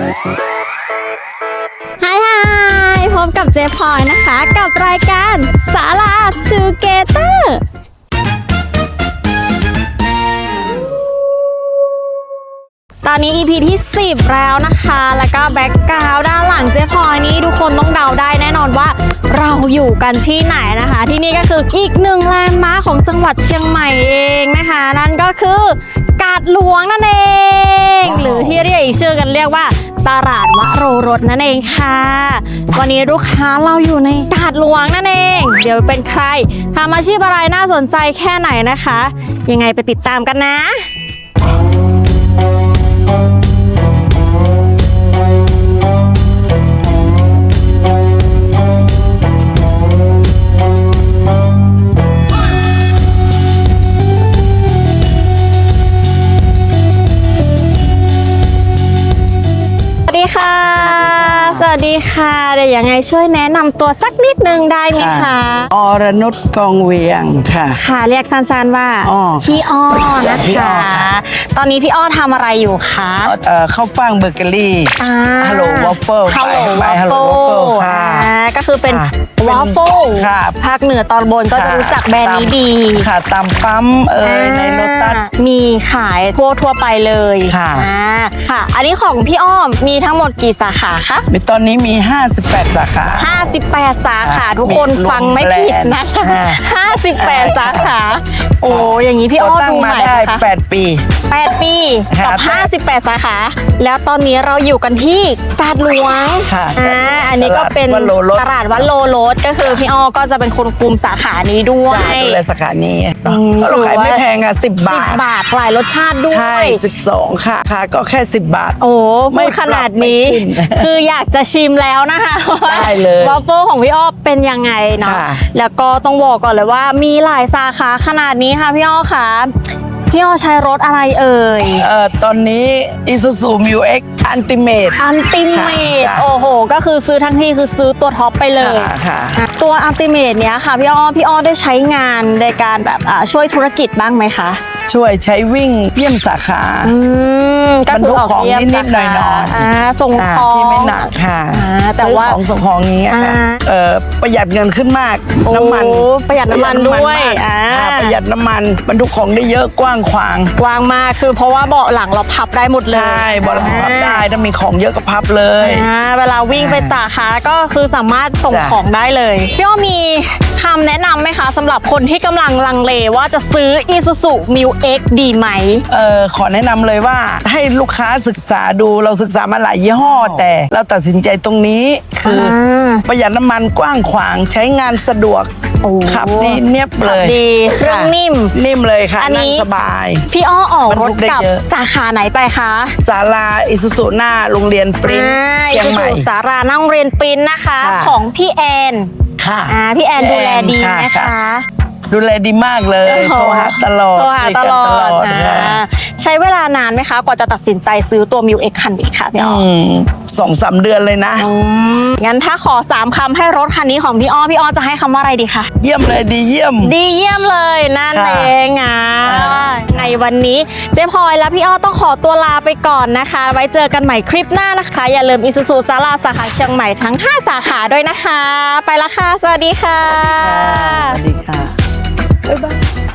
ฮายฮายพบกับเจพลอยนะคะ กับรายการสาราชูเกเตอร์ตอนนี้ EP ที่ 10 แล้วนะคะ แล้วก็แบ็กกราวด้านหลังเจ๊พลอยนี้ทุกคนต้องเดาได้แน่นอนว่าเราอยู่กันที่ไหนนะคะ ที่นี่ก็คืออีกหนึ่งแลนด์มาร์คของจังหวัดเชียงใหม่เองนะคะ นั่นก็คือาดหลวงนั่นเอง หรือที่เรียกอีกชื่อกันเรียกว่า ตลาดวโรรสนั่นเองค่ะ วันนี้ลูกค้าเราอยู่ในกาดหลวงนั่นเอง เดี๋ยวเป็นใครทำอาชีพอะไรน่าสนใจแค่ไหนนะคะ ยังไงไปติดตามกันนะ สวัสดีค่ะเดี๋ยวยังไงช่วยแนะนำตัวสักนิดนึงได้ไหมคะอรนุชกองเวียงค่ะ ค่ะเรียกสั้นๆว่าอ้อพี่อ้อนะพี่อ้คะอค่ะ ตอนนี้พี่อ้อทำอะไรอยู่คะเอ่อข้าวฟ่างเบเกอรี่อ่าฮัลโหลวอฟเฟิลฮัลโหลไปวอฟฮัลโหลเฟิลวอฟเฟิลค่ะ อ่าก็คือเป็นค่ะวอฟเฟิลค่ะภาคเหนือตอนบนก็จะค่ะรู้จักแบรนด์นี้ดีค่ะตามปั๊มเอ่ยในโลตัส อ่ามีขายทั่วทั่วๆไปเลยค่ะ อ่าค่ะ อันนี้ของพี่อ้อมมีทั้งหมดกี่สาขาคะ มีตอนนี้มี 58 สาขา 58 สาขาค่ะทุกคนมีรวมฟังไม่ผิดนะแบรนด์ค่ะ58 สาขา โอ้อย่างนี้พี่อ้อเราตั้งดูมาใหม่ได้ นะคะ 8 ปี 8 ปีค่ะกับแต่58 สาขา แล้วตอนนี้เราอยู่กันที่กาดหลวงค่ะอ่าอันนี้ก็เป็นตลาดวัดโลรสตลาดวัดโลรสก็คือพี่อ้อก็จะเป็นคนคุมสาขานี้ด้วยจ้าดูแลสาขานี้อืมเราขายไม่แพงอะ 10สิบาทบาทหลายรสชาติด้วย ใช่ 12 ค่ะค่ะก็แค่ 10 บาท โอ้ไม่พูดขนาดนี้ปรับไม่ขึ้นคืออยากจะชิมแล้วนะคะได้เลยวอฟเฟิลของพี่อ้อเป็นยังไงเนาะค่ะแล้วก็ต้องบอกก่อนเลยว่ามีหลายสาขาขนาดนี้ค่ะพี่อ้อค่ะ พี่อ้อใช้รถอะไรเอ่ย เอ่อตอนนี้ Isuzu Mu X Ultimate อันติเมใช่ตจ้ะ โอ้โห ก็คือซื้อทั้งที่คือซื้อตัวท็อปไปเลย ค่ะค่ะอะ ตัวอัลติเมตเนี้ยค่ะพี่อ้อพี่อ้อได้ใช้งานในการแบบอ่าช่วยธุรกิจบ้างไหมคะ ช่วยใช้วิ่งเยี่ยมสาขา อืมก็คืบรรทุกออกของเยี่ยมนิดๆหน่อยๆ สาขาอ่าส่งค่ะของที่ไม่หนักค่ะอ่าแต่ซื้อว่า ของส่งของนี้ยค่ะอ่าเอ่อประหยัดเงินขึ้นมากโอ้น้ำมันประหยัดน้ำมันด้วยมากอ่า ค่ะประหยัดน้ำมันบรรทุกของได้เยอะกว้างขวาง กว้างมากคือเพราะว่าเบาะหลังเราพับได้หมดเลยใช่บอลพับได้ถ้ามีของเยอะก็พับเลย อ่าเวลาวิ่งไปตากขาก็คือสามารถส่งจ้ะ ของได้เลยพี่อ้อมีคำแนะนำไหมคะสำหรับคนที่กำลังลังเลว่าจะซื้อ Isuzu Mu X ดีไหม เออขอแนะนำเลยว่าให้ลูกค้าศึกษาดูเราศึกษามาหลายยี่ห้อ แต่เราตัดสินใจตรงนี้คืออม ประหยัดน้ำมันกว้างขวางใช้งานสะดวก โอ้ขับนี่เนียบเลยขับดีเครื่องค่ะนิ่มนิ่มเลยค่ะอันนี้ นั่งสบาย พี่อ้อออกบรรรทุถกได้กับเยอะ สาขาไหนไปคะศาลาอิสุสุหน้าโรงเรียนปริ้นอ่าเชียงใหม่ Isuzu สารานั่งเรียนปริ้นนะคะ ค่ะ ของพี่แอนค่ะ อ่าพี่แอนดูแลดีค่ะนะคะ ดูแลดีมากเลยโอ้โทโหรหาตลอดโทรหาตลอคุยดกันอ่าค่ะใช้เวลานานไหมคะ กว่าจะตัดสินใจซื้อตัว Mu X คันนี้ค่ะพี่อ้ออืมสองสามเดือนเลยนะอืมงั้นถ้าขอ3คำให้รถคันนี้ของพี่อ้อพี่อ้อจะให้คำว่าอะไรดีคะเยี่ยมเลยดีเยี่ยม ดีเยี่ยมเลยนั่นค่ะเองอะอ่าในวันนี้เจ๊พลอยและพี่อ้อต้องขอตัวลาไปก่อนนะคะ ไว้เจอกันใหม่คลิปหน้านะคะ อย่าลืมอิซูซูซาลาสาขาเชียงใหม่ทั้ง 5 สาขาด้วยนะคะ ไปละค่ะ สวัสดีค่ะ สวัสดีค่ะ Bye-bye.